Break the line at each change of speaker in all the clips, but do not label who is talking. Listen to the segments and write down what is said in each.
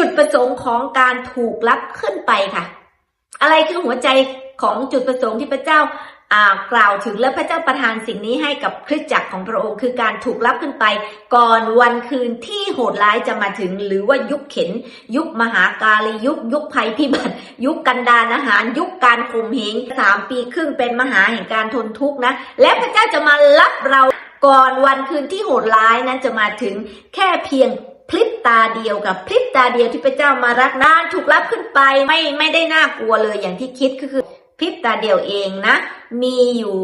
จุดประสงค์ของการถูกรับขึ้นไปค่ะ อะไรคือหัวใจของจุดประสงค์ที่พระเจ้าอ่ากล่าวถึงและพระเจ้าประทานสิ่งนี้ให้กับคริสตจักรของพระองค์คือการถูกรับขึ้นไป ก่อนวันคืนที่โหดร้ายจะมาถึง หรือว่ายุคเข็น ยุคมหากาลียุค ยุคภัยพิบัติ ยุคกันดารอาหาร ยุคการข่มเหงสามปีครึ่งเป็นมหาแห่งการทนทุกข์นะ และพระเจ้าจะมารับเราก่อนวันคืนที่โหดร้ายนั้นจะมาถึงแค่เพียง พลิบตาเดียวกับพลิบตาเดียวที่พระเจ้ามารักนานถูกรับขึ้นไปไม่ไม่ได้น่ากลัวเลยอย่างที่คิดก็คือพลิบตาเดียวเองนะ มีอยู่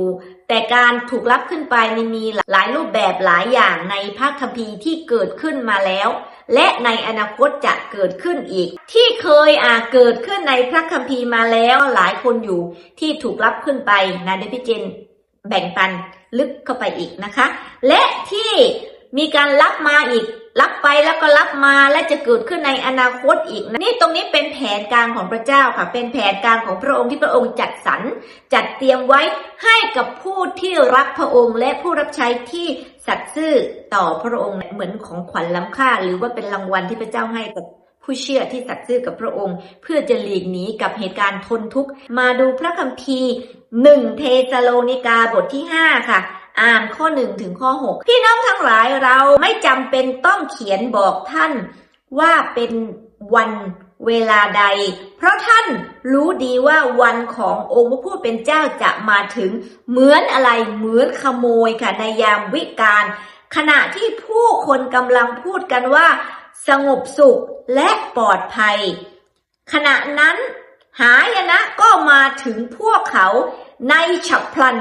แต่การถูกรับขึ้นไปมันมีหลายรูปแบบหลายอย่างในพระคัมภีร์ที่เกิดขึ้นมาแล้ว และในอนาคตจะเกิดขึ้นอีก ที่เคยอ่าเกิดขึ้นในพระคัมภีร์มาแล้วหลายคนอยู่ที่ถูกรับขึ้นไปนะเดพี่เจนแบ่งปันลึกเข้าไปอีกนะคะ และที่มีการรับมาอีก รับไปแล้วก็รับมาและจะเกิดขึ้นในอนาคตอีกนะนี่ตรงนี้เป็นแผนการของพระเจ้าค่ะ เป็นแผนการของพระองค์ที่พระองค์จัดสรรจัดเตรียมไว้ให้กับผู้ที่รักพระองค์ และผู้รับใช้ที่สัตย์ซื่อต่อพระองค์เหมือนของขวัญล้ำค่า หรือว่าเป็นรางวัลที่พระเจ้าให้กับผู้เชื่อที่สัตย์ซื่อกับพระองค์ เพื่อจะหลีกหนีกับเหตุการณ์ทนทุกข์มาดูพระคัมภีร์หนึ่งเทสโลนิกาบทที่ห้าค่ะ อ่านข้อหนึ่งถึงข้อหกพี่น้องทั้งหลายเราไม่จำเป็นต้องเขียนบอกท่านว่าเป็นวันเวลาใด เพราะท่านรู้ดีว่าวันขององค์พระผู้เป็นเจ้าจะมาถึงเหมือนอะไรเหมือนขโมยค่ะในยามวิกาลขณะที่ผู้คนกำลังพูดกันว่า สงบสุขและปลอดภัย ขณะนั้นหายนะก็มาถึงพวกเขาในฉับพลัน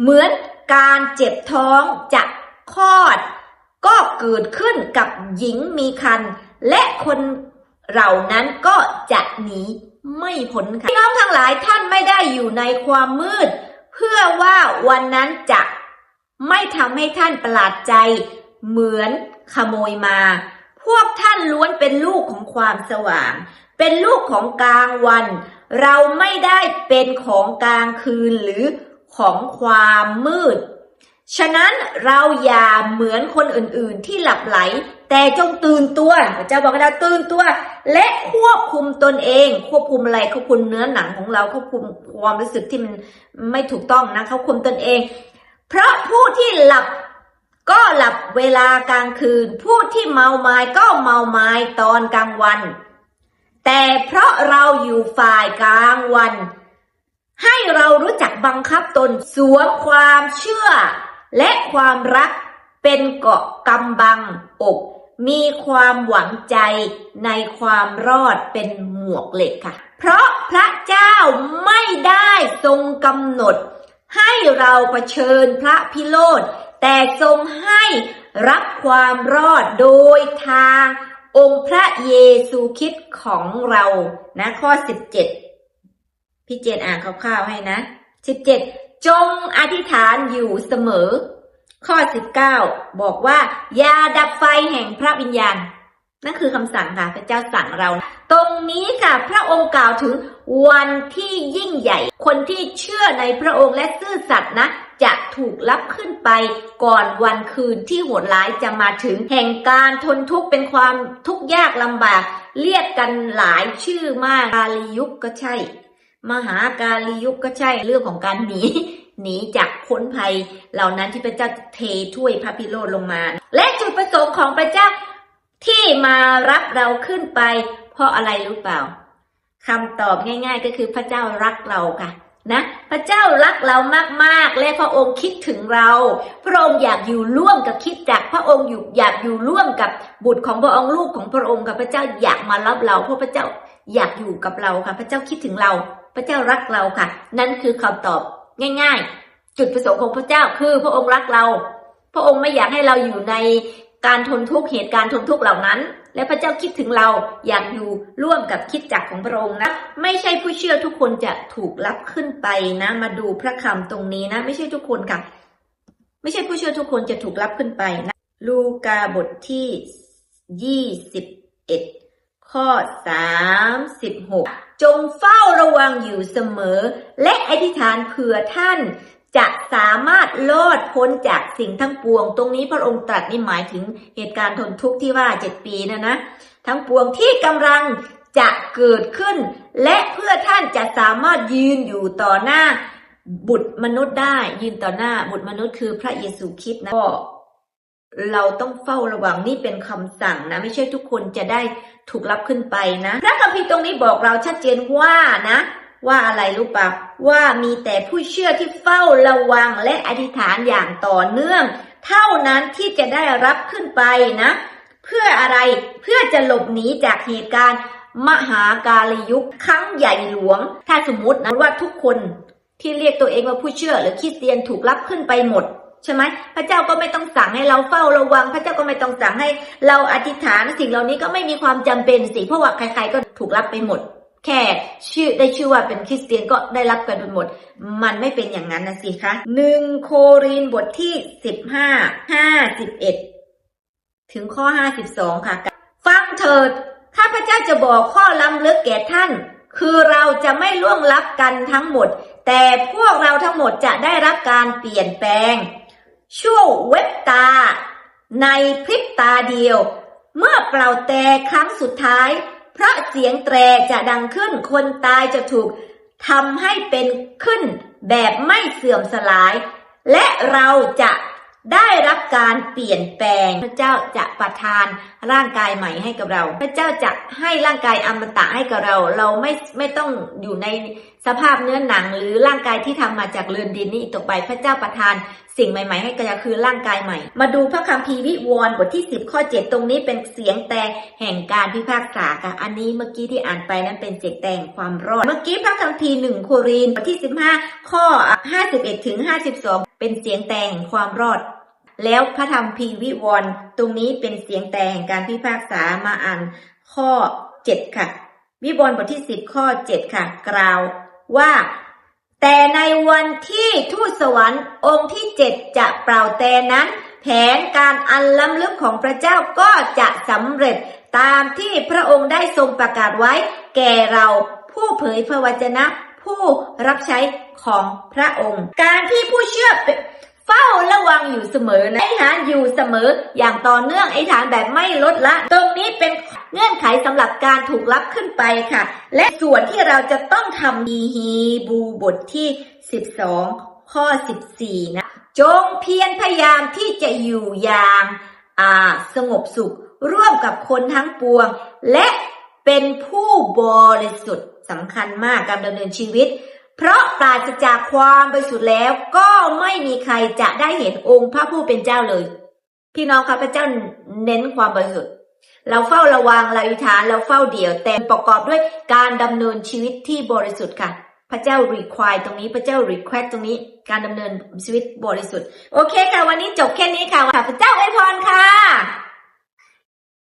เหมือน การเจ็บท้องจะคลอด ก็เกิดขึ้นกับหญิงมีคันและคนเหล่านั้นก็จะหนีไม่พ้นค่ะพี่น้องทั้งหลายท่านไม่ได้อยู่ในความมืด เพื่อว่าวันนั้นจะไม่ทำให้ท่านประหลาดใจ เหมือนขโมยมา พวกท่านล้วนเป็นลูกของความสว่าง เป็นลูกของกลางวัน เราไม่ได้เป็นของกลางคืนหรือ ของความมืด ฉะนั้นเราอย่าเหมือนคนอื่นๆที่หลับไหล แต่จงตื่นตัวพระเจ้าบอกเราตื่นตัว และควบคุมตนเอง ควบคุมอะไรควบคุมเนื้อหนังของเราควบคุมความรู้สึกที่มันไม่ถูกต้องนะเขาคุมตนเอง เพราะผู้ที่หลับก็หลับเวลากลางคืน ผู้ที่เมาไม้ก็เมาไม้ตอนกลางวัน แต่เพราะเราอยู่ฝ่ายกลางวัน ให้เรารู้จักบังคับตนสวมความเชื่อ และความรักเป็นเกาะกำบังอก มีความหวังใจในความรอดเป็นหมวกเหล็กค่ะ เพราะพระเจ้าไม่ได้ทรงกำหนด ให้เราเผชิญพระพิโรธแต่ทรงให้รับความรอดโดยทางองค์พระเยซูคริสต์ของเรานะข้อ 17 พี่เจนอ่านคร่าวๆให้นะ17จงอธิษฐานอยู่เสมอ ข้อ19บอกว่า อย่าดับไฟแห่งพระวิญญาณ นั่นคือคำสั่งค่ะพระเจ้าสั่งเรา ตรงนี้ค่ะพระองค์กล่าวถึงวันที่ยิ่งใหญ่ คนที่เชื่อในพระองค์และซื่อสัตย์นะ จะถูกรับขึ้นไปก่อนวันคืนที่โหดร้ายจะมาถึง แห่งการทนทุกข์เป็นความทุกข์ยากลำบาก เรียกกันหลายชื่อมากกาลียุคก็ใช่ มหากาลียุคก็ใช่เรื่องของการหนีหนีจากพ้นภัยเหล่านั้นที่พระเจ้าเทถ้วยพระพิโรธลงมา และจุดประสงค์ของพระเจ้าที่มารับเราขึ้นไป เพราะอะไรรู้เปล่าคำตอบง่าย ๆ ก็คือพระเจ้ารักเราค่ะนะพระเจ้ารักเรามากๆ และพระองค์คิดถึงเรา พระองค์อยากอยู่ร่วมกับคิดจักพระองค์อยู่อยากอยู่ร่วมกับบุตรของพระองค์ลูกของพระองค์ค่ะพระเจ้าอยากมารับเราเพราะพระเจ้าอยากอยู่กับเราค่ะพระเจ้าคิดถึงเรา พระเจ้ารักเราค่ะ นั่นคือคำตอบง่าย ๆ จุดประสงค์ของพระเจ้าคือพระองค์รักเรา พระองค์ไม่อยากให้เราอยู่ในการทนทุกข์เหตุการณ์ทนทุกข์เหล่านั้น และพระเจ้าคิดถึงเราอยากอยู่ร่วมกับคิดจักของพระองค์นะ ไม่ใช่ผู้เชื่อทุกคนจะถูกรับขึ้นไปนะ มาดูพระคำตรงนี้นะ ไม่ใช่ทุกคนค่ะ ไม่ใช่ผู้เชื่อทุกคนจะถูกรับขึ้นไปนะ ลูกาบทที่ยี่สิบเอ็ด ข้อสามสิบหกจงเฝ้าระวังอยู่เสมอ และอธิษฐานเผื่อท่านจะสามารถรอดพ้นจากสิ่งทั้งปวง ตรงนี้พระองค์ตรัสนี่หมายถึงเหตุการณ์ทนทุกข์ที่ว่าเจ็ดปีนะนะ ทั้งปวงที่กำลังจะเกิดขึ้น และเพื่อท่านจะสามารถยืนอยู่ต่อหน้าบุตรมนุษย์ได้ยืนต่อหน้าบุตรมนุษย์คือพระเยซูคริสต์นะก็ เราต้องเฝ้าระวังนี่เป็นคำสั่งนะ ไม่ใช่ทุกคนจะได้ถูกรับขึ้นไปนะพระคัมภีร์ตรงนี้บอกเราชัดเจนว่านะ ว่าอะไรรู้ปะว่ามีแต่ผู้เชื่อที่เฝ้าระวังและอธิษฐานอย่างต่อเนื่อง เท่านั้นที่จะได้รับขึ้นไปนะ เพื่ออะไรเพื่อจะหลบหนีจากเหตุการณ์ มหากาลยุคครั้งใหญ่หลวง ถ้าสมมตินะว่าทุกคนที่เรียกตัวเองว่าผู้เชื่อหรือคริสเตียนถูกรับขึ้นไปหมด ใช่ไหมพระเจ้าก็ไม่ต้องสั่งให้เราเฝ้าระวัง พระเจ้าก็ไม่ต้องสั่งให้เราอธิษฐานสิ่งเหล่านี้ก็ไม่มีความจำเป็นสิเพราะว่าใคร ๆ ก็ถูกรับไปหมด แค่ชื่อได้ชื่อว่าเป็นคริสเตียนก็ได้รับกันไปหมด มันไม่เป็นอย่างนั้นนะสิคะหนึ่งโครินบทที่สิบห้าห้าสิบเอ็ดถึงข้อห้าสิบสองค่ะ ฟังเถิดข้าพเจ้าจะบอกข้อล้ำลึกแก่ท่าน คือเราจะไม่ล่วงลับกันทั้งหมด แต่พวกเราทั้งหมดจะได้รับการเปลี่ยนแปลง ชั่วเว็บตา ในพริบตาเดียว เมื่อเป่าแต่ครั้งสุดท้าย เพราะเสียงแตรจะดังขึ้นคนตายจะถูกทำให้เป็นขึ้นแบบไม่เสื่อมสลาย และเราจะ ได้รับการเปลี่ยนแปลง พระเจ้าจะประทานร่างกายใหม่ให้กับเรา พระเจ้าจะให้ร่างกายอมตะให้กับเรา เราไม่ไม่ต้องอยู่ในสภาพเนื้อหนังหรือร่างกายที่ทำมาจากเรือนดินนี้อีกต่อไป พระเจ้าประทานสิ่งใหม่ๆ ให้กับเราคือร่างกายใหม่ มาดูพระคัมภีร์วิวรณ์บทที่ 10 ข้อ 7 ตรงนี้เป็นเสียงแต่แห่งการพิพากษาค่ะ อันนี้เมื่อกี้ที่อ่านไปนั้นเป็นเสียงแต่งความรอด เมื่อกี้พระคัมภีร์1โครินบทที่ 15 ข้อ 51ถึง52 เป็นเสียงแต่งความรอด แล้วพระธรรมพีวิวรณ์ตรงนี้เป็นเสียงแต่แห่งการพิพากษามาอ่านข้อ 7 ค่ะ วิวรณ์บทที่ 10 ข้อ 7 ค่ะ กล่าวว่า แต่ในวันที่ทูตสวรรค์องค์ที่เจ็ดจะเปล่าแต่นั้น แผนการอันล้ำลึกของพระเจ้าก็จะสำเร็จตามที่พระองค์ได้ทรงประกาศไว้ แก่เราผู้เผยพระวจนะผู้รับใช้ของพระองค์ การที่ผู้เชื่อ เฝ้าระวังอยู่เสมอนะไอ้ฐานอยู่เสมออย่างต่อเนื่องไอ้ฐานแบบไม่ลดละ ตรงนี้เป็นเงื่อนไขสำหรับการถูกรับขึ้นไปค่ะ และส่วนที่เราจะต้องทำมีฮีบูบทที่ 12 ข้อ 14 นะ จงเพียรพยายามที่จะอยู่อย่างอ่าสงบสุข ร่วมกับคนทั้งปวง และเป็นผู้บริสุทธิ์สำคัญมากการดำเนินชีวิต เพราะปราศจากความบริสุทธิ์แล้วก็ไม่มีใครจะได้เห็นองค์พระผู้เป็นเจ้าเลย พี่น้องครับพระเจ้าเน้นความบริสุทธิ์ เราเฝ้าระวังเราอธิษฐานเราเฝ้าเดี่ยวแต่ประกอบด้วยการดำเนินชีวิตที่บริสุทธิ์ค่ะ พระเจ้า require ตรงนี้พระเจ้า request ตรงนี้การดำเนินชีวิตบริสุทธิ์ โอเคค่ะวันนี้จบแค่นี้ค่ะพระเจ้าอวยพรค่ะ